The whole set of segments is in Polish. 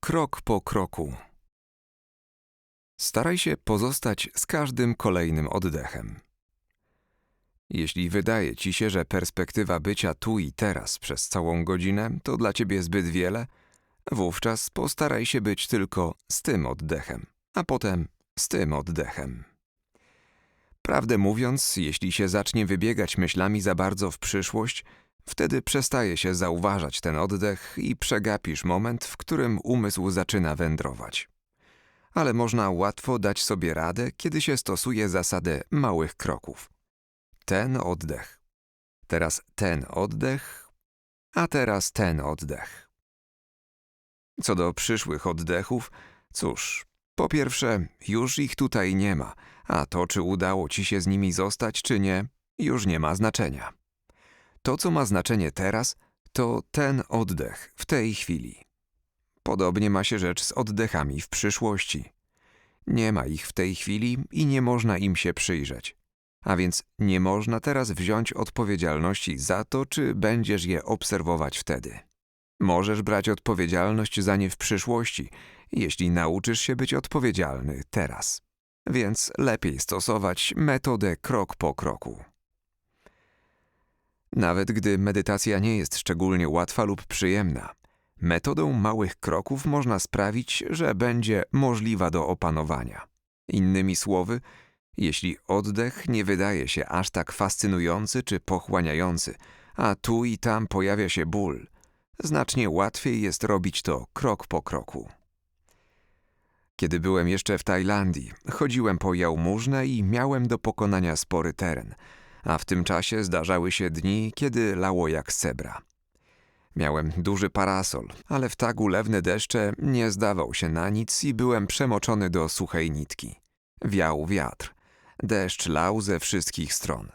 krok po kroku. Staraj się pozostać z każdym kolejnym oddechem. Jeśli wydaje ci się, że perspektywa bycia tu i teraz przez całą godzinę to dla ciebie zbyt wiele, wówczas postaraj się być tylko z tym oddechem, a potem z tym oddechem. Prawdę mówiąc, jeśli się zacznie wybiegać myślami za bardzo w przyszłość, wtedy przestaje się zauważać ten oddech i przegapisz moment, w którym umysł zaczyna wędrować. Ale można łatwo dać sobie radę, kiedy się stosuje zasadę małych kroków. Ten oddech. Teraz ten oddech, a teraz ten oddech. Co do przyszłych oddechów, cóż, po pierwsze, już ich tutaj nie ma, a to, czy udało ci się z nimi zostać, czy nie, już nie ma znaczenia. To, co ma znaczenie teraz, to ten oddech w tej chwili. Podobnie ma się rzecz z oddechami w przyszłości. Nie ma ich w tej chwili i nie można im się przyjrzeć. A więc nie można teraz wziąć odpowiedzialności za to, czy będziesz je obserwować wtedy. Możesz brać odpowiedzialność za nie w przyszłości, jeśli nauczysz się być odpowiedzialny teraz. Więc lepiej stosować metodę krok po kroku. Nawet gdy medytacja nie jest szczególnie łatwa lub przyjemna, metodą małych kroków można sprawić, że będzie możliwa do opanowania. Innymi słowy, jeśli oddech nie wydaje się aż tak fascynujący czy pochłaniający, a tu i tam pojawia się ból, znacznie łatwiej jest robić to krok po kroku. Kiedy byłem jeszcze w Tajlandii, chodziłem po jałmużnę i miałem do pokonania spory teren, a w tym czasie zdarzały się dni, kiedy lało jak sebra. Miałem duży parasol, ale w tak ulewne deszcze nie zdawał się na nic i byłem przemoczony do suchej nitki. Wiał wiatr. Deszcz lał ze wszystkich stron.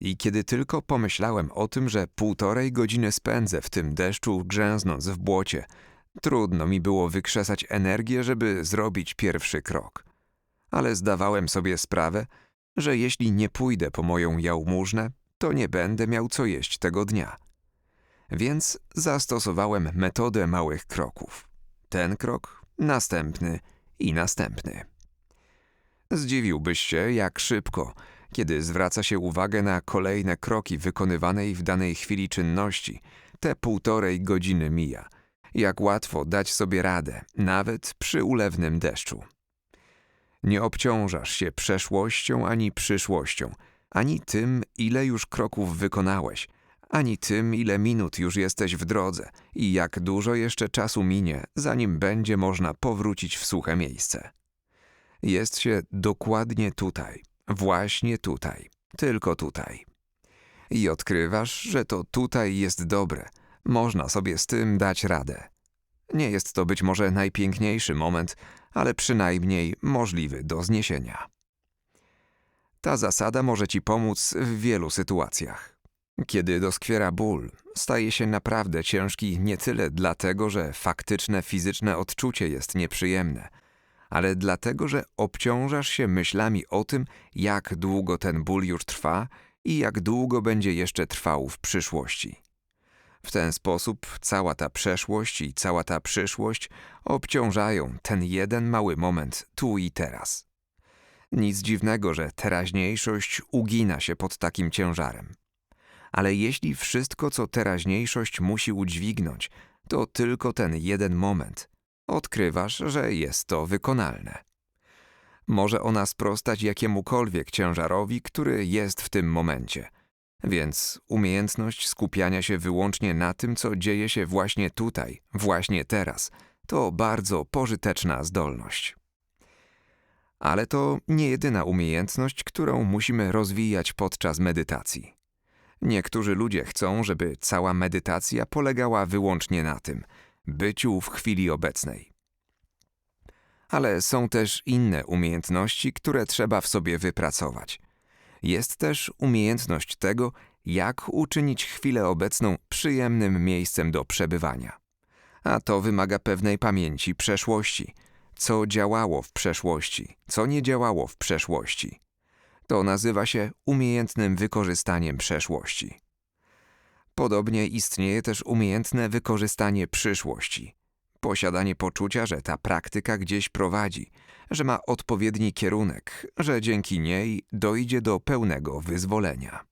I kiedy tylko pomyślałem o tym, że półtorej godziny spędzę w tym deszczu grzęznąc w błocie, trudno mi było wykrzesać energię, żeby zrobić pierwszy krok. Ale zdawałem sobie sprawę, że jeśli nie pójdę po moją jałmużnę, to nie będę miał co jeść tego dnia. Więc zastosowałem metodę małych kroków. Ten krok, następny i następny. Zdziwiłbyś się, jak szybko, kiedy zwraca się uwagę na kolejne kroki wykonywanej w danej chwili czynności, te półtorej godziny mija. Jak łatwo dać sobie radę, nawet przy ulewnym deszczu. Nie obciążasz się przeszłością ani przyszłością, ani tym, ile już kroków wykonałeś, ani tym, ile minut już jesteś w drodze i jak dużo jeszcze czasu minie, zanim będzie można powrócić w suche miejsce. Jest się dokładnie tutaj, właśnie tutaj, tylko tutaj. I odkrywasz, że to tutaj jest dobre, można sobie z tym dać radę. Nie jest to być może najpiękniejszy moment, ale przynajmniej możliwy do zniesienia. Ta zasada może ci pomóc w wielu sytuacjach. Kiedy doskwiera ból, staje się naprawdę ciężki nie tyle dlatego, że faktyczne fizyczne odczucie jest nieprzyjemne, ale dlatego, że obciążasz się myślami o tym, jak długo ten ból już trwa i jak długo będzie jeszcze trwał w przyszłości. W ten sposób cała ta przeszłość i cała ta przyszłość obciążają ten jeden mały moment tu i teraz. Nic dziwnego, że teraźniejszość ugina się pod takim ciężarem. Ale jeśli wszystko, co teraźniejszość musi udźwignąć, to tylko ten jeden moment, odkrywasz, że jest to wykonalne. Może ona sprostać jakiemukolwiek ciężarowi, który jest w tym momencie – więc umiejętność skupiania się wyłącznie na tym, co dzieje się właśnie tutaj, właśnie teraz, to bardzo pożyteczna zdolność. Ale to nie jedyna umiejętność, którą musimy rozwijać podczas medytacji. Niektórzy ludzie chcą, żeby cała medytacja polegała wyłącznie na tym byciu w chwili obecnej. Ale są też inne umiejętności, które trzeba w sobie wypracować – jest też umiejętność tego, jak uczynić chwilę obecną przyjemnym miejscem do przebywania. A to wymaga pewnej pamięci przeszłości. Co działało w przeszłości, co nie działało w przeszłości. To nazywa się umiejętnym wykorzystaniem przeszłości. Podobnie istnieje też umiejętne wykorzystanie przyszłości. Posiadanie poczucia, że ta praktyka gdzieś prowadzi, że ma odpowiedni kierunek, że dzięki niej dojdzie do pełnego wyzwolenia.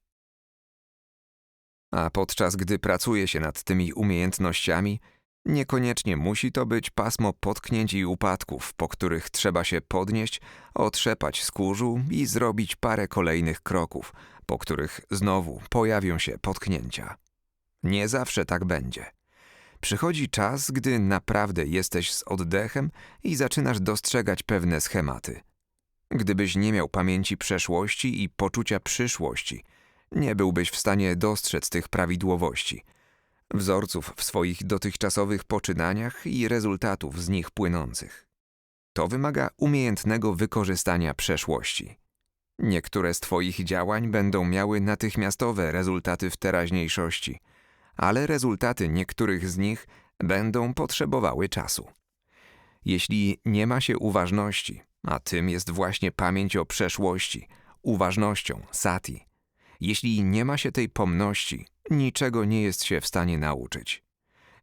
A podczas gdy pracuje się nad tymi umiejętnościami, niekoniecznie musi to być pasmo potknięć i upadków, po których trzeba się podnieść, otrzepać z kurzu i zrobić parę kolejnych kroków, po których znowu pojawią się potknięcia. Nie zawsze tak będzie. Przychodzi czas, gdy naprawdę jesteś z oddechem i zaczynasz dostrzegać pewne schematy. Gdybyś nie miał pamięci przeszłości i poczucia przyszłości, nie byłbyś w stanie dostrzec tych prawidłowości, wzorców w swoich dotychczasowych poczynaniach i rezultatów z nich płynących. To wymaga umiejętnego wykorzystania przeszłości. Niektóre z Twoich działań będą miały natychmiastowe rezultaty w teraźniejszości, ale rezultaty niektórych z nich będą potrzebowały czasu. Jeśli nie ma się uważności, a tym jest właśnie pamięć o przeszłości, uważnością, sati, jeśli nie ma się tej pomności, niczego nie jest się w stanie nauczyć.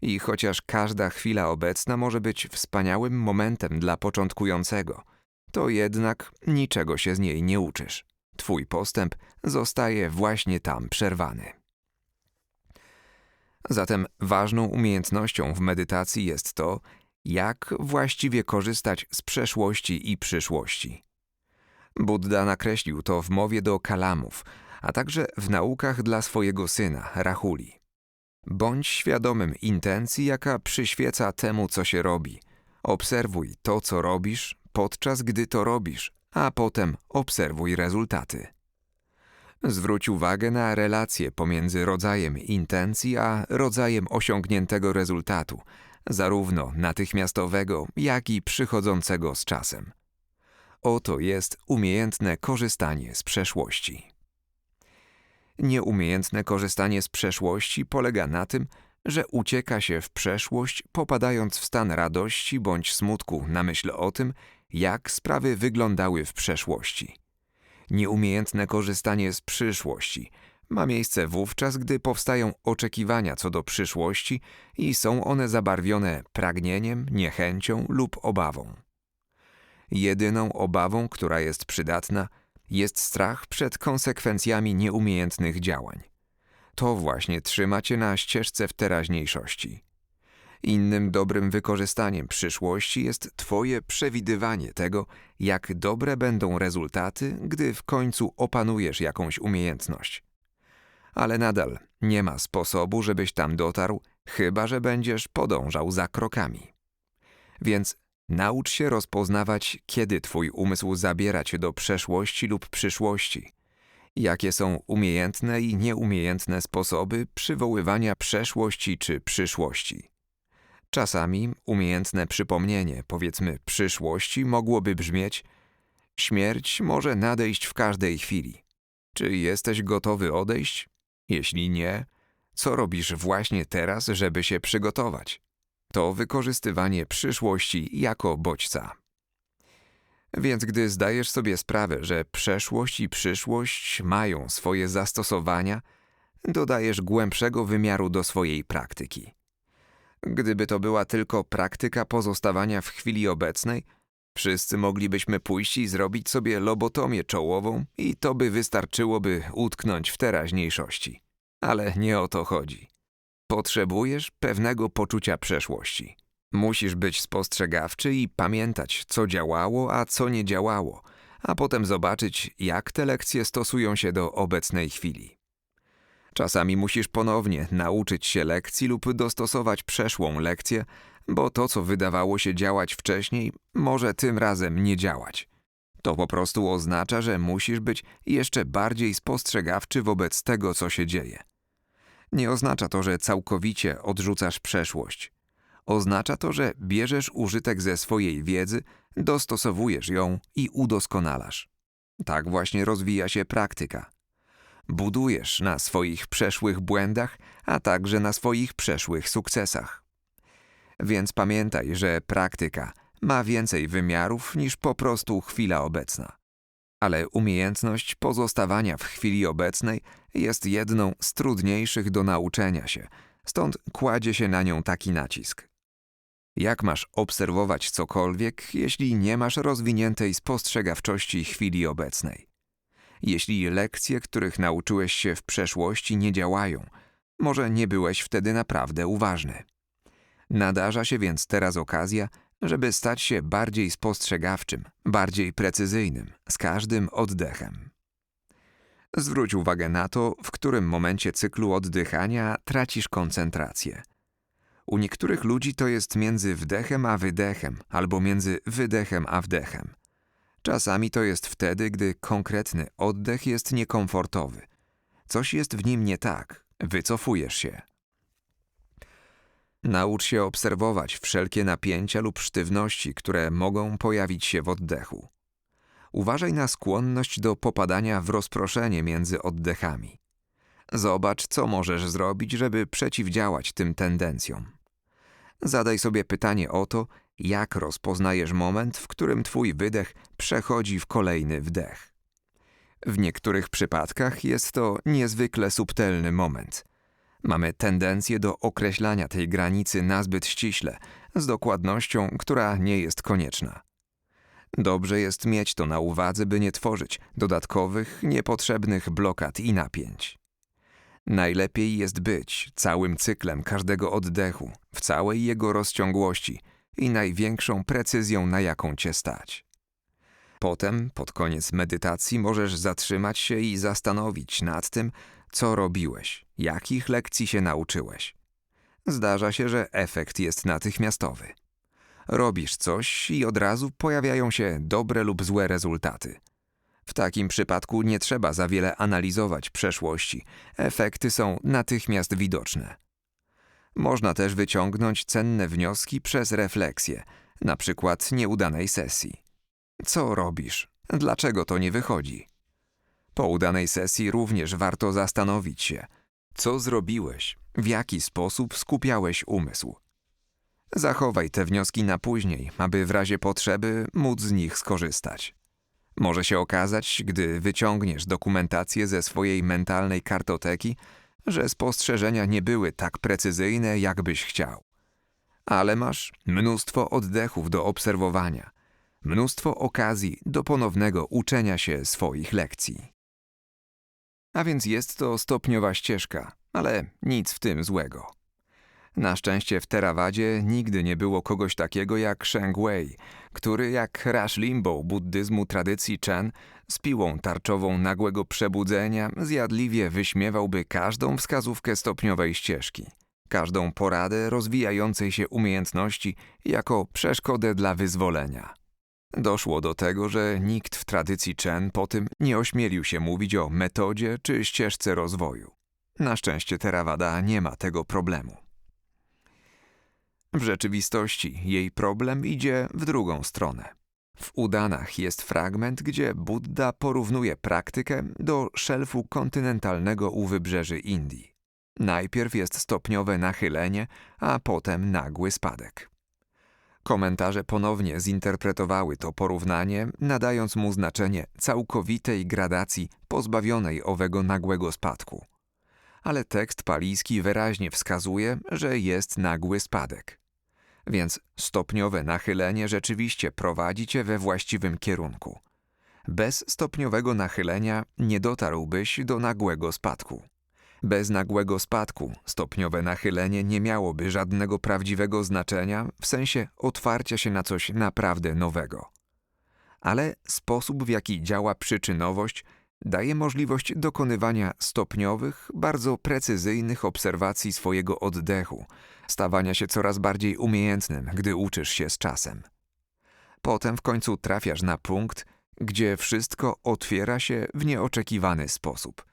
I chociaż każda chwila obecna może być wspaniałym momentem dla początkującego, to jednak niczego się z niej nie uczysz. Twój postęp zostaje właśnie tam przerwany. Zatem ważną umiejętnością w medytacji jest to, jak właściwie korzystać z przeszłości i przyszłości. Buddha nakreślił to w mowie do kalamów, a także w naukach dla swojego syna, Rahuli. Bądź świadomym intencji, jaka przyświeca temu, co się robi. Obserwuj to, co robisz, podczas gdy to robisz, a potem obserwuj rezultaty. Zwróć uwagę na relacje pomiędzy rodzajem intencji a rodzajem osiągniętego rezultatu, zarówno natychmiastowego, jak i przychodzącego z czasem. Oto jest umiejętne korzystanie z przeszłości. Nieumiejętne korzystanie z przeszłości polega na tym, że ucieka się w przeszłość, popadając w stan radości bądź smutku na myśl o tym, jak sprawy wyglądały w przeszłości. Nieumiejętne korzystanie z przyszłości ma miejsce wówczas, gdy powstają oczekiwania co do przyszłości i są one zabarwione pragnieniem, niechęcią lub obawą. Jedyną obawą, która jest przydatna, jest strach przed konsekwencjami nieumiejętnych działań. To właśnie trzyma cię na ścieżce w teraźniejszości. Innym dobrym wykorzystaniem przyszłości jest Twoje przewidywanie tego, jak dobre będą rezultaty, gdy w końcu opanujesz jakąś umiejętność. Ale nadal nie ma sposobu, żebyś tam dotarł, chyba że będziesz podążał za krokami. Więc naucz się rozpoznawać, kiedy Twój umysł zabiera cię do przeszłości lub przyszłości. Jakie są umiejętne i nieumiejętne sposoby przywoływania przeszłości czy przyszłości. Czasami umiejętne przypomnienie, powiedzmy przyszłości, mogłoby brzmieć: Śmierć może nadejść w każdej chwili. Czy jesteś gotowy odejść? Jeśli nie, co robisz właśnie teraz, żeby się przygotować? To wykorzystywanie przyszłości jako bodźca. Więc gdy zdajesz sobie sprawę, że przeszłość i przyszłość mają swoje zastosowania, dodajesz głębszego wymiaru do swojej praktyki. Gdyby to była tylko praktyka pozostawania w chwili obecnej, wszyscy moglibyśmy pójść i zrobić sobie lobotomię czołową i to by wystarczyłoby utknąć w teraźniejszości. Ale nie o to chodzi. Potrzebujesz pewnego poczucia przeszłości. Musisz być spostrzegawczy i pamiętać, co działało, a co nie działało, a potem zobaczyć, jak te lekcje stosują się do obecnej chwili. Czasami musisz ponownie nauczyć się lekcji lub dostosować przeszłą lekcję, bo to, co wydawało się działać wcześniej, może tym razem nie działać. To po prostu oznacza, że musisz być jeszcze bardziej spostrzegawczy wobec tego, co się dzieje. Nie oznacza to, że całkowicie odrzucasz przeszłość. Oznacza to, że bierzesz użytek ze swojej wiedzy, dostosowujesz ją i udoskonalasz. Tak właśnie rozwija się praktyka. Budujesz na swoich przeszłych błędach, a także na swoich przeszłych sukcesach. Więc pamiętaj, że praktyka ma więcej wymiarów niż po prostu chwila obecna. Ale umiejętność pozostawania w chwili obecnej jest jedną z trudniejszych do nauczenia się, stąd kładzie się na nią taki nacisk. Jak masz obserwować cokolwiek, jeśli nie masz rozwiniętej spostrzegawczości chwili obecnej? Jeśli lekcje, których nauczyłeś się w przeszłości, nie działają, może nie byłeś wtedy naprawdę uważny. Nadarza się więc teraz okazja, żeby stać się bardziej spostrzegawczym, bardziej precyzyjnym z każdym oddechem. Zwróć uwagę na to, w którym momencie cyklu oddychania tracisz koncentrację. U niektórych ludzi to jest między wdechem a wydechem, albo między wydechem a wdechem. Czasami to jest wtedy, gdy konkretny oddech jest niekomfortowy. Coś jest w nim nie tak, wycofujesz się. Naucz się obserwować wszelkie napięcia lub sztywności, które mogą pojawić się w oddechu. Uważaj na skłonność do popadania w rozproszenie między oddechami. Zobacz, co możesz zrobić, żeby przeciwdziałać tym tendencjom. Zadaj sobie pytanie o to, jak rozpoznajesz moment, w którym twój wydech przechodzi w kolejny wdech. W niektórych przypadkach jest to niezwykle subtelny moment. Mamy tendencję do określania tej granicy nazbyt ściśle, z dokładnością, która nie jest konieczna. Dobrze jest mieć to na uwadze, by nie tworzyć dodatkowych, niepotrzebnych blokad i napięć. Najlepiej jest być całym cyklem każdego oddechu, w całej jego rozciągłości i największą precyzją, na jaką cię stać. Potem, pod koniec medytacji, możesz zatrzymać się i zastanowić nad tym, co robiłeś, jakich lekcji się nauczyłeś. Zdarza się, że efekt jest natychmiastowy. Robisz coś i od razu pojawiają się dobre lub złe rezultaty. W takim przypadku nie trzeba za wiele analizować przeszłości, efekty są natychmiast widoczne. Można też wyciągnąć cenne wnioski przez refleksję, na przykład nieudanej sesji. Co robisz? Dlaczego to nie wychodzi? Po udanej sesji również warto zastanowić się, co zrobiłeś, w jaki sposób skupiałeś umysł. Zachowaj te wnioski na później, aby w razie potrzeby móc z nich skorzystać. Może się okazać, gdy wyciągniesz dokumentację ze swojej mentalnej kartoteki, że spostrzeżenia nie były tak precyzyjne, jakbyś chciał. Ale masz mnóstwo oddechów do obserwowania, mnóstwo okazji do ponownego uczenia się swoich lekcji. A więc jest to stopniowa ścieżka, ale nic w tym złego. Na szczęście w Terawadzie nigdy nie było kogoś takiego jak Sheng Wei, który jak Rush Limbo buddyzmu tradycji Chen z piłą tarczową nagłego przebudzenia zjadliwie wyśmiewałby każdą wskazówkę stopniowej ścieżki, każdą poradę rozwijającej się umiejętności jako przeszkodę dla wyzwolenia. Doszło do tego, że nikt w tradycji Chen po tym nie ośmielił się mówić o metodzie czy ścieżce rozwoju. Na szczęście Theravada nie ma tego problemu. W rzeczywistości jej problem idzie w drugą stronę. W Udanach jest fragment, gdzie Buddha porównuje praktykę do szelfu kontynentalnego u wybrzeży Indii. Najpierw jest stopniowe nachylenie, a potem nagły spadek. Komentarze ponownie zinterpretowały to porównanie, nadając mu znaczenie całkowitej gradacji pozbawionej owego nagłego spadku. Ale tekst palijski wyraźnie wskazuje, że jest nagły spadek. Więc stopniowe nachylenie rzeczywiście prowadzi cię we właściwym kierunku. Bez stopniowego nachylenia nie dotarłbyś do nagłego spadku. Bez nagłego spadku stopniowe nachylenie nie miałoby żadnego prawdziwego znaczenia w sensie otwarcia się na coś naprawdę nowego. Ale sposób, w jaki działa przyczynowość, daje możliwość dokonywania stopniowych, bardzo precyzyjnych obserwacji swojego oddechu, stawania się coraz bardziej umiejętnym, gdy uczysz się z czasem. Potem w końcu trafiasz na punkt, gdzie wszystko otwiera się w nieoczekiwany sposób.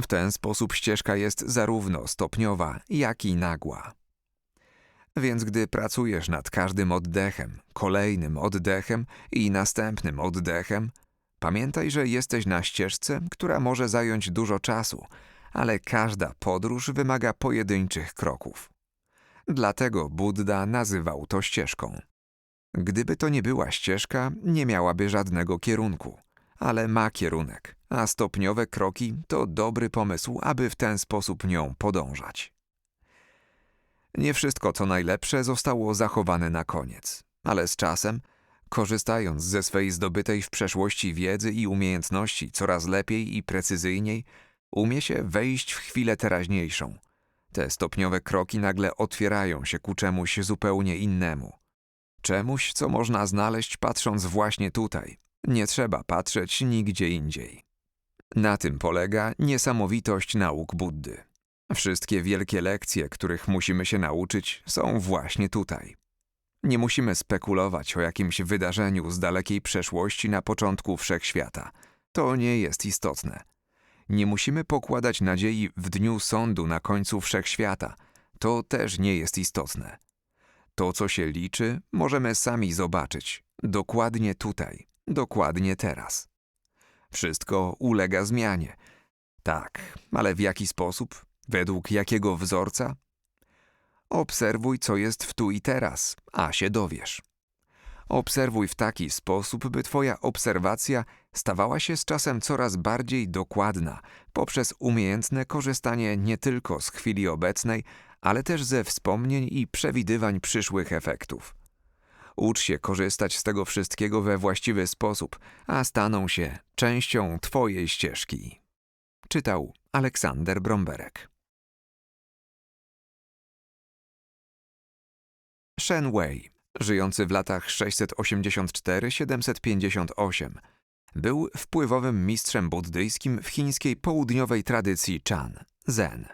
W ten sposób ścieżka jest zarówno stopniowa, jak i nagła. Więc gdy pracujesz nad każdym oddechem, kolejnym oddechem i następnym oddechem, pamiętaj, że jesteś na ścieżce, która może zająć dużo czasu, ale każda podróż wymaga pojedynczych kroków. Dlatego Buddha nazywał to ścieżką. Gdyby to nie była ścieżka, nie miałaby żadnego kierunku, ale ma kierunek, a stopniowe kroki to dobry pomysł, aby w ten sposób nią podążać. Nie wszystko, co najlepsze, zostało zachowane na koniec, ale z czasem, korzystając ze swej zdobytej w przeszłości wiedzy i umiejętności coraz lepiej i precyzyjniej, umie się wejść w chwilę teraźniejszą. Te stopniowe kroki nagle otwierają się ku czemuś zupełnie innemu. Czemuś, co można znaleźć patrząc właśnie tutaj. Nie trzeba patrzeć nigdzie indziej. Na tym polega niesamowitość nauk Buddy. Wszystkie wielkie lekcje, których musimy się nauczyć, są właśnie tutaj. Nie musimy spekulować o jakimś wydarzeniu z dalekiej przeszłości na początku wszechświata. To nie jest istotne. Nie musimy pokładać nadziei w dniu sądu na końcu wszechświata. To też nie jest istotne. To, co się liczy, możemy sami zobaczyć. Dokładnie tutaj, dokładnie teraz. Wszystko ulega zmianie. Tak, ale w jaki sposób? Według jakiego wzorca? Obserwuj, co jest w tu i teraz, a się dowiesz. Obserwuj w taki sposób, by Twoja obserwacja stawała się z czasem coraz bardziej dokładna poprzez umiejętne korzystanie nie tylko z chwili obecnej, ale też ze wspomnień i przewidywań przyszłych efektów. Ucz się korzystać z tego wszystkiego we właściwy sposób, a staną się częścią Twojej ścieżki. Czytał Aleksander Bromberek. Shen Wei, żyjący w latach 684-758, był wpływowym mistrzem buddyjskim w chińskiej południowej tradycji Chan, Zen.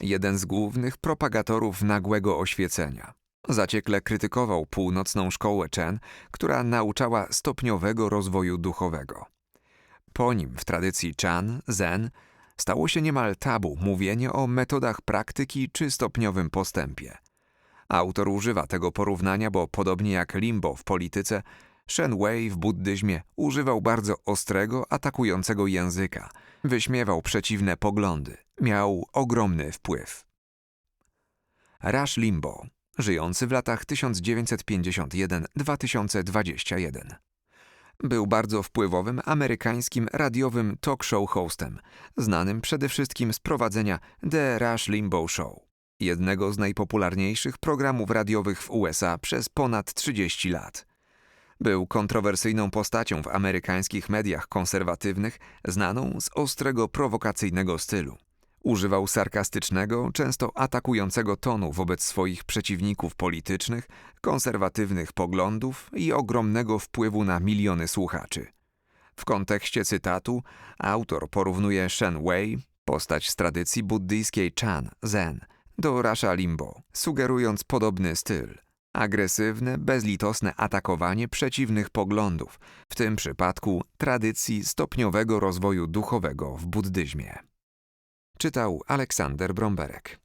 Jeden z głównych propagatorów nagłego oświecenia. Zaciekle krytykował północną szkołę Chen, która nauczała stopniowego rozwoju duchowego. Po nim w tradycji Chan, Zen, stało się niemal tabu mówienie o metodach praktyki czy stopniowym postępie. Autor używa tego porównania, bo podobnie jak Limbo w polityce, Shen Wei w buddyzmie używał bardzo ostrego, atakującego języka, wyśmiewał przeciwne poglądy, miał ogromny wpływ. Rush Limbo, żyjący w latach 1951-2021. Był bardzo wpływowym amerykańskim radiowym talk show hostem, znanym przede wszystkim z prowadzenia The Rush Limbaugh Show, jednego z najpopularniejszych programów radiowych w USA przez ponad 30 lat. Był kontrowersyjną postacią w amerykańskich mediach konserwatywnych, znaną z ostrego prowokacyjnego stylu. Używał sarkastycznego, często atakującego tonu wobec swoich przeciwników politycznych, konserwatywnych poglądów i ogromnego wpływu na miliony słuchaczy. W kontekście cytatu autor porównuje Shen Wei, postać z tradycji buddyjskiej Chan, Zen, do Rasha Limbo, sugerując podobny styl. Agresywne, bezlitosne atakowanie przeciwnych poglądów, w tym przypadku tradycji stopniowego rozwoju duchowego w buddyzmie. Czytał Aleksander Bromberek.